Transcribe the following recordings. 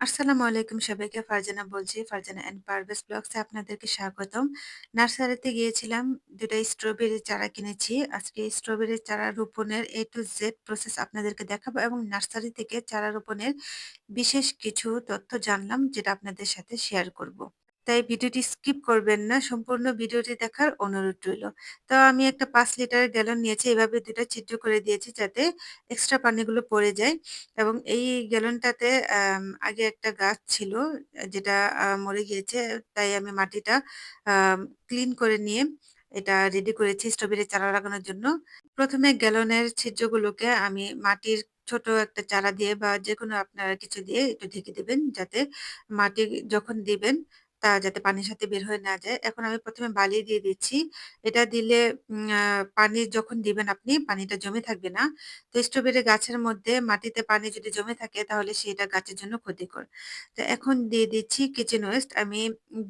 আসসালামু আলাইকুম সবাইকে, ফারজানা বলছি। ফারজানা অ্যান্ড পারভেজ ব্লগসে আপনাদেরকে স্বাগতম। নার্সারিতে গিয়েছিলাম ২ টা স্ট্রবেরির চারা কিনেছি। আজকে স্ট্রবেরির চারা রোপণের এ টু জেড প্রসেস আপনাদেরকে দেখাবো এবং নার্সারি থেকে চারা রোপণের বিশেষ কিছু তথ্য জানলাম, যেটা আপনাদের সাথে শেয়ার করব। তাই ভিডিওটি স্কিপ করবেন না। সম্পূর্ণ ভিডিওটি দেখার অনুরোধ রইল। তো আমি একটা পাঁচ লিটারের গ্যালন নিয়েছি। এভাবে ২ টা ছিদ্র করে দিয়েছি যাতে এক্সট্রা পানিগুলো পড়ে যায় এবং এই গ্যালনটাতে আগে একটা গাছ ছিল যেটা মরে গিয়েছে। তাই আমি মাটিটা ক্লিন করে নিয়ে এটা রেডি করেছি স্ট্রবেরি চারা লাগানোর জন্য। ১ম এ গ্যালনের ছিদ্রগুলোকে আমি মাটির ছোট একটা চারা দিয়ে বা যেকোনো আপনারা কিছু দিয়ে একটু ঢেকে দিবেন। যাতে মাটি যখন দিবেন তা যাতে পানির সাথে বের হয়ে না যায়। এখন আমি প্রথমে বালি দিয়ে দিচ্ছি। এটা দিলে পানি যখন দিবেন আপনি, পানিটা জমে থাকবে না। তো স্ট্রবেরি গাছের মধ্যে মাটিতে পানি যদি জমে থাকে, তাহলে সেটা গাছের জন্য ক্ষতিকর। তো এখন দিয়ে দিচ্ছি কিচেন ওয়েস্ট। আমি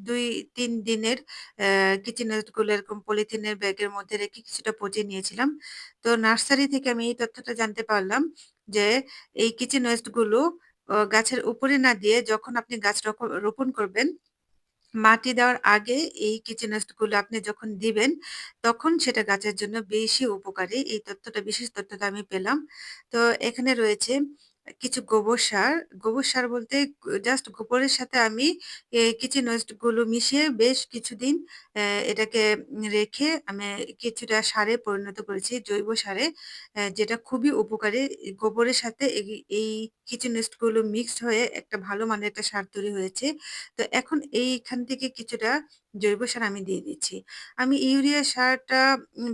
২-৩ দিনের অ্যা কিচেন ওয়েস্টগুলো এরকম পলিথিনের ব্যাগের মধ্যে রেখে কিছুটা পচিয়ে নিয়েছিলাম। তো নার্সারি থেকে আমি এই তথ্যটা জানতে পারলাম যে, এই কিচেন ওয়েস্টগুলো গাছের উপরে না দিয়ে যখন আপনি গাছ রোপণ করবেন মাটি দেওয়ার আগে এই কিচেনগুলো আপনি যখন দিবেন, তখন সেটা গাছের জন্য বেশি উপকারী। এই তথ্যটা বিশেষ তথ্যটা আমি পেলাম। তো এখানে রয়েছে কিছু গোবর সার। গোবর সার বলতে জাস্ট গোবরের সাথে আমি কিচেন ওয়েস্টগুলো মিশিয়ে বেশ কিছুদিন অ্যা এটাকে রেখে আমি কিছুটা সারে পরিণত করেছি, জৈব সারে। অ্যা যেটা খুবই উপকারী। গোবরের সাথে এগি এই কিচেন ওয়েস্টগুলো মিক্সড হয়ে একটা ভালো মানের একটা সার তৈরি হয়েছে। তো এখন এইখান থেকে কিছুটা জৈব সার আমি দিয়ে দিচ্ছি। আমি ইউরিয়া সারটা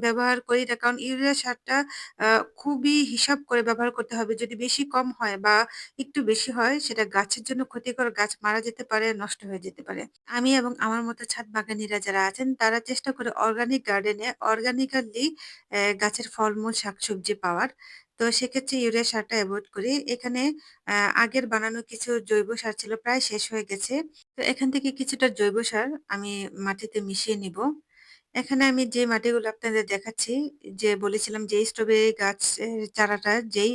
ব্যবহার করি না। কারণ ইউরিয়া সারটা আ খুবই হিসাব করে ব্যবহার করতে হবে। যদি বেশি কম হয় বা একটু বেশি হয় সেটা গাছের জন্য ক্ষতিকর। গাছ মারা যেতে পারে, নষ্ট হয়ে যেতে পারে। আমি এবং আমার মতো ছাদ বাগানিরা যারা আছেন তারা চেষ্টা করে অর্গানিক গার্ডেনে অর্গানিক্যালি অ্যা গাছের ফলমূল, শাকসবজি পাওয়ার। তো সেক্ষেত্রে ইউরিয়া সারটা অ্যাভয়েড করি। এখানে আগের বানানো কিছু জৈব সার ছিল প্রায় শেষ হয়ে গেছে। তো এখান থেকে কিছুটা জৈব সার আমি মাটিতে মিশিয়ে নিব। এখানে আমি যে মাটিগুলো আপনাদের দেখাচ্ছি, যে বলেছিলাম যে স্ট্রবেরি গাছ চারাটা যেই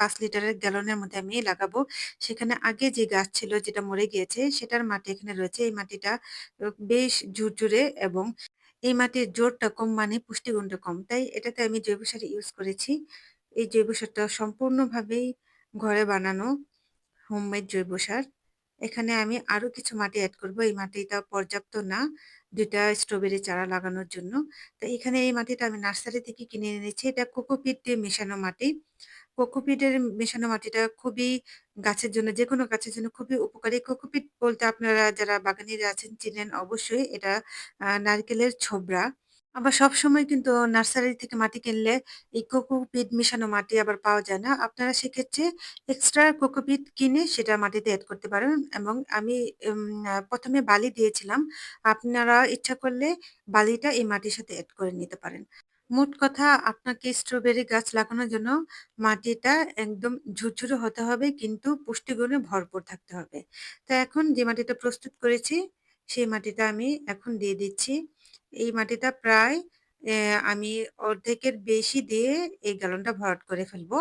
পাঁচ লিটারের গ্যালনের মধ্যে আমি লাগাবো, সেখানে আগে যে গাছ ছিল যেটা মরে গিয়েছে সেটার মাটি এখানে রয়েছে। এই মাটিটা বেশ ঝুরঝুরে এবং এই মাটির জোরটা কম মানে পুষ্টিগুণটা কম। তাই এটাতে আমি জৈব সার ইউজ করেছি। এই জৈব সারটা সম্পূর্ণভাবেই ঘরে বানানো হোমমেড জৈব সার। এখানে আমি আরও কিছু মাটি অ্যাড করব। এই মাটিটা পর্যাপ্ত না ২ টা স্ট্রবেরি চারা লাগানোর জন্য। তো এখানে এই মাটিটা আমি নার্সারি থেকে কিনে এনেছি। এটা কোকোপিট দিয়ে মেশানো মাটি। কোকোপিটের মেশানো মাটিটা খুবই গাছের জন্য, যেকোনো গাছের জন্য খুবই উপকারী। কোকোপিট বলতে আপনারা যারা বাগানীরা আছেন চিনেন অবশ্যই। এটা নারকেলের ছোবড়া। আবার সবসময় কিন্তু নার্সারি থেকে মাটি কিনলে এই কোকোপিট মেশানো মাটি আবার পাওয়া যায় না। আপনারা সেক্ষেত্রে এক্সট্রা কোকোপিট কিনে সেটা মাটিতে এড করতে পারেন এবং আমি উম ১ম বালি দিয়েছিলাম। আপনারা ইচ্ছা করলে বালিটা এই মাটির সাথে এড করে নিতে পারেন। মোট কথা আপনাকে স্ট্রবেরি গাছ লাগানোর জন্য মাটিটা একদম ঝুরঝুরে হতে হবে কিন্তু পুষ্টিগুণে ভরপুর থাকতে হবে। তো এখন যে মাটিটা প্রস্তুত করেছি, সেই মাটিটা আমি এখন দিয়ে দিচ্ছি। এই মাটিটা প্রায় আমি অর্ধেকের বেশি দিয়ে এই গ্যালনটা ভরাট করে ফেলব।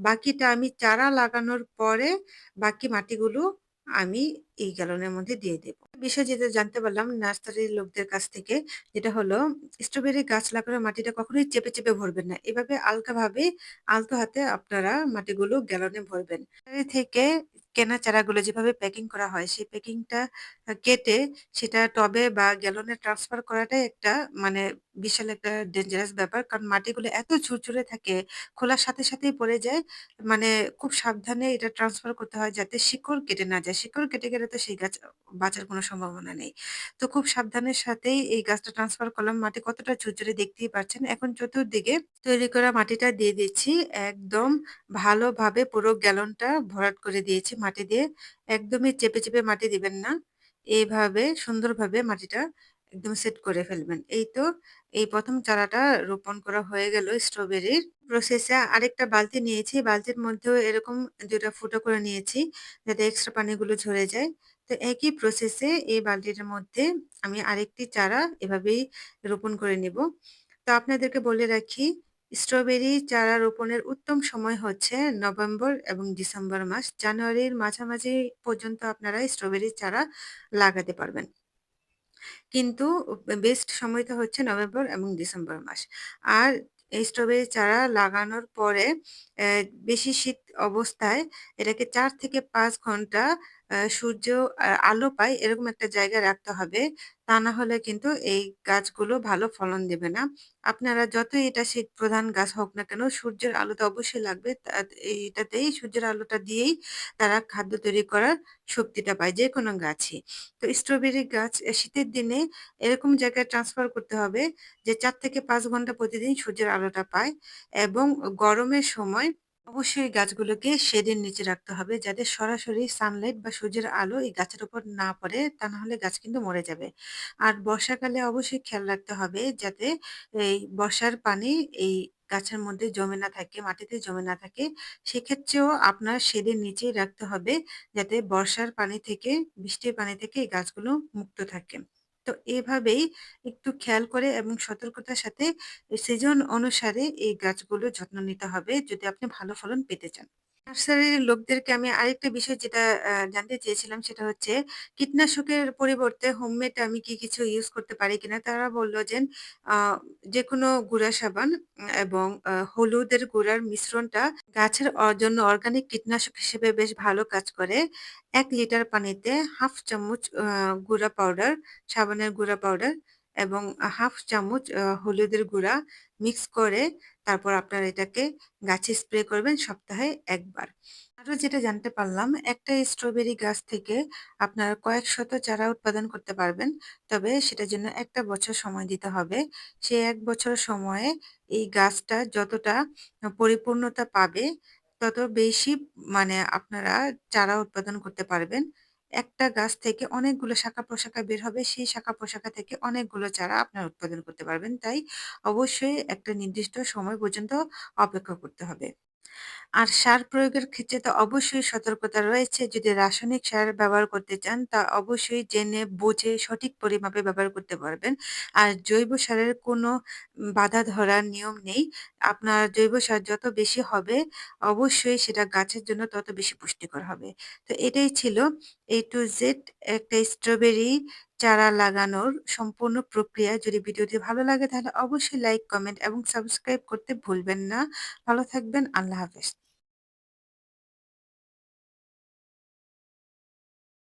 বাকিটা আমি চারা লাগানোর পরে বাকি মাটিগুলো আমি এই গ্যালনের মধ্যে দিয়ে দেব। বিষয় যেটা জানতে পারলাম নার্সারির লোকদের কাছ থেকে যেটা হলো স্ট্রবেরি গাছ লাগানোর মাটিটা কখনোই চেপে, চেপে ভরবেন না। এভাবে আলকাভাবে আলতো হাতে আপনারা মাটিগুলো গ্যালনে ভরবেন। থেকে কেনা চারাগুলো যেভাবে প্যাকিং করা হয় সেই প্যাকিংটা কেটে সেটা টবে বা গ্যালনে ট্রান্সফার করাটাই একটা মানে বিশাল একটা ডেঞ্জারাস ব্যাপার। কারণ মাটিগুলো এত ঝুরঝুরে থাকে, খোলার সাথে সাথেই পড়ে যায়। মানে খুব সাবধানে এটা ট্রান্সফার করতে হয় যাতে শিকড় কেটে না যায়। শিকড় কেটে গেলে তো সেই গাছ বাঁচার কোনো সম্ভাবনা নেই। তো খুব সাবধানের সাথেই এই গাছটা ট্রান্সফার করলাম। মাটি কতটা ঝুরঝুরে দেখতেই পাচ্ছেন। এখন চতুর্দিকে তৈরি করা মাটিটা দিয়ে দিচ্ছি। একদম ভালোভাবে পুরো গ্যালনটা ভরাট করে দিয়েছি মাটি দিয়ে। একদমই চেপে, চেপে মাটি দিবেন না। এইভাবে সুন্দরভাবে মাটিটা একদম সেট করে ফেলবেন। এই তো এই প্রথম চারাটা রোপণ করা হয়ে গেল স্ট্রবেরির। প্রসেসে আরেকটা বালতি নিয়েছি। বালতির মধ্যেও এরকম দুটা ফুটো করে নিয়েছি যাতে এক্সট্রা পানিগুলো ঝরে যায়। তো একই প্রসেসে এই বালতিটার মধ্যে আমি আরেকটি চারা এভাবেই রোপণ করে নিব। তো আপনাদেরকে বলে রাখি স্ট্রবেরি চারা রোপণের উত্তম সময় হচ্ছে নভেম্বর এবং ডিসেম্বর মাস। জানুয়ারির মাঝামাঝি পর্যন্ত আপনারা স্ট্রবেরি চারা লাগাতে পারবেন। কিন্তু বেস্ট সময়টা হচ্ছে নভেম্বর এবং ডিসেম্বর মাস। আর এই স্ট্রবেরি চারা লাগানোর পরে বেশি শীত অবস্থায় এটাকে চার থেকে পাঁচ ঘণ্টা সূর্য আলো পায় এরকম একটা জায়গায় রাখতে হবে। তা না হলে কিন্তু এই গাছগুলো ভালো ফলন দেবে না। আপনারা যতই এটা শীত প্রধান গাছ হোক না কেন, সূর্যের আলো তো অবশ্যই লাগবে। তা এইটাতেই সূর্যের আলোটা দিয়েই তারা খাদ্য তৈরি করার শক্তিটা পায় যেকোনো গাছই। তো স্ট্রবেরি গাছ শীতের দিনে এরকম জায়গায় ট্রান্সফার করতে হবে যে চার থেকে পাঁচ ঘণ্টা প্রতিদিন সূর্যের আলোটা পায় এবং গরমের সময় অবশ্যই গাছগুলোকে শেডের নিচে রাখতে হবে যাতে সরাসরি সানলাইট বা সূর্যের আলো এই গাছের উপর না পড়ে তা না হলে গাছ কিন্তু মরে যাবে। আর বর্ষাকালে অবশ্যই খেয়াল রাখতে হবে যাতে এই বর্ষার পানি এই গাছের মধ্যে জমে না থাকে, মাটিতে জমে না থাকে। সেক্ষেত্রেও আপনার শেডের নিচেই রাখতে হবে যাতে বর্ষার পানি থেকে, বৃষ্টির পানি থেকে এই গাছগুলো মুক্ত থাকে। তো এভাবেই একটু খেয়াল করে এবং সতর্কতার সাথে সিজন অনুসারে এই গাছগুলোর যত্ন নিতে হবে যদি আপনি ভালো ফলন পেতে চান। নার্সারির লোকদেরকে আমি আরেকটা বিষয় যেটা জানতে চেয়েছিলাম সেটা হচ্ছে কীটনাশকের পরিবর্তে হোমমেড আমি কি কিছু ইউজ করতে পারি কিনা? তারা বলল যে আ যেকোনো গুঁড়া সাবান এবং হলুদের গুঁড়ার মিশ্রণটা গাছের জন্য অর্গানিক কীটনাশক হিসেবে বেশ ভালো কাজ করে। ১ লিটার পানিতে 1/2 চামচ আ গুঁড়া পাউডার, সাবানের গুঁড়া পাউডার এবং হাফ 1/2 চামচ হলুদের গুঁড়া মিক্স করে তারপর আপনারা এটাকে গাছে স্প্রে করবেন সপ্তাহে ১ বার। আরও যেটা জানতে পারলাম, একটা স্ট্রবেরি গাছ থেকে আপনারা কয়েক শত চারা উৎপাদন করতে পারবেন। তবে সেটার জন্য একটা বছর সময় দিতে হবে। সেই এক বছর সময়ে এই গাছটা যতটা পরিপূর্ণতা পাবে, তত বেশি মানে আপনারা চারা উৎপাদন করতে পারবেন। একটা গাছ থেকে অনেকগুলো শাখা-প্রশাখা বের হবে। সেই শাখা-প্রশাখা থেকে অনেকগুলো চারা আপনারা উৎপাদন করতে পারবেন। তাই অবশ্যই একটা নির্দিষ্ট সময় পর্যন্ত অপেক্ষা করতে হবে। আর সার প্রয়োগের ক্ষেত্রে তো অবশ্যই সতর্কতা রয়েছে। যদি রাসায়নিক সার ব্যবহার করতে চান তা অবশ্যই জেনে বুঝে সঠিক পরিমাপে ব্যবহার করতে পারবেন। আর জৈব সারের কোনো বাধা ধরার নিয়ম নেই। আপনার জৈব সার যত বেশি হবে অবশ্যই সেটা গাছের জন্য তত বেশি পুষ্টিকর হবে। তো এটাই ছিল A টু জেড একটা স্ট্রবেরি চারা লাগানোর সম্পূর্ণ প্রক্রিয়া। যদি ভিডিওটি ভালো লাগে তাহলে অবশ্যই লাইক, কমেন্ট এবং সাবস্ক্রাইব করতে ভুলবেন না। ভালো থাকবেন। আল্লাহ হাফেজ।